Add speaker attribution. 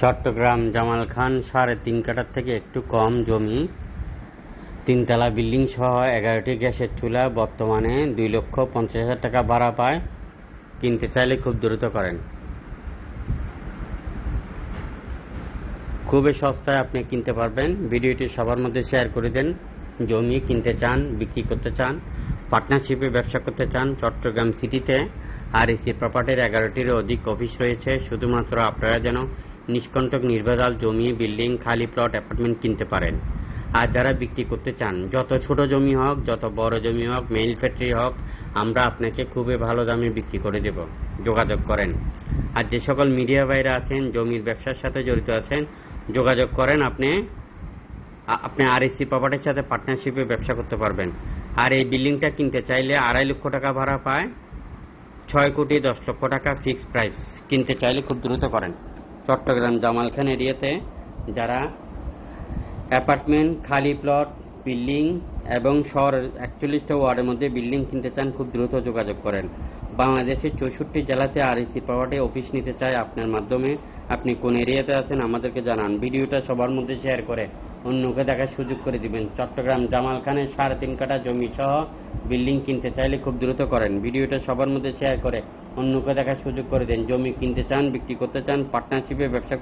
Speaker 1: চট্টগ্রাম জামাল খান সাড়ে তিন কাঠার থেকে একটু কম জমি, তিনতলা বিল্ডিং সহ এগারোটি গ্যাসের চুলা বর্তমানে দুই লক্ষ পঞ্চাশ হাজার টাকা ভাড়া পায়, কিনতে চাইলে খুব দ্রুত করেন। খুবই সস্তায় আপনি কিনতে পারবেন। ভিডিওটি সবার মধ্যে শেয়ার করে দেন। জমি কিনতে চান, বিক্রি করতে চান, পার্টনারশিপে ব্যবসা করতে চান, চট্টগ্রাম সিটিতে আর এসি প্রপার্টির এগারোটির অধিক অফিস রয়েছে। শুধুমাত্র আপনারা যেন নিষ্কণ্টক নির্ভেজাল জমি, বিল্ডিং, খালি প্লট, অ্যাপার্টমেন্ট কিনতে পারেন। আর যারা বিক্রি করতে চান, যত ছোট জমি হোক, যত বড় জমি হোক মেইল ফ্যাক্টরি হোক, আমরা আপনাকে খুবই ভালো দামে বিক্রি করে দেব। যোগাযোগ করেন। আর যে সকল মিডিয়া বাইরে আছেন, জমির ব্যবসার সাথে জড়িত আছেন, যোগাযোগ করেন আপনি। আপনি আরএসসি প্রপার্টির সাথে পার্টনারশিপে ব্যবসা করতে পারবেন। আর এই বিল্ডিংটা কিনতে চাইলে আড়াই লক্ষ টাকা ভাড়া পায়। ছয় কোটি দশ লক্ষ টাকা ফিক্সড প্রাইস কিনতে চাইলে খুব দ্রুত করেন। চট্টগ্রাম জামাল খান এরিয়াতে, যারা অ্যাপার্টমেন্ট, খালি প্লট, বিল্ডিং এবং শহর একচল্লিশটা ওয়ার্ডের মধ্যে বিল্ডিং কিনতে চান, খুব দ্রুত যোগাযোগ করেন। বাংলাদেশের চৌষট্টি জেলাতে আরইসি পাওয়াটে অফিস নিতে চায় আপনার মাধ্যমে। আপনি কোন এরিয়াতে আছেন আমাদেরকে জানান। ভিডিওটা সবার মধ্যে শেয়ার করে অন্যকে দেখার সুযোগ করে দিবেন। চট্টগ্রাম জামাল খানের সাড়ে তিন কাঠা জমি সহ বিল্ডিং কিনতে চাইলে খুব দ্রুত করেন। ভিডিওটা সবার মধ্যে শেয়ার করে অন্যকে দেখার সুযোগ করে দেন। জমি কিনতে চান, বিক্রি করতে চান পার্টনারশিপে ব্যবসা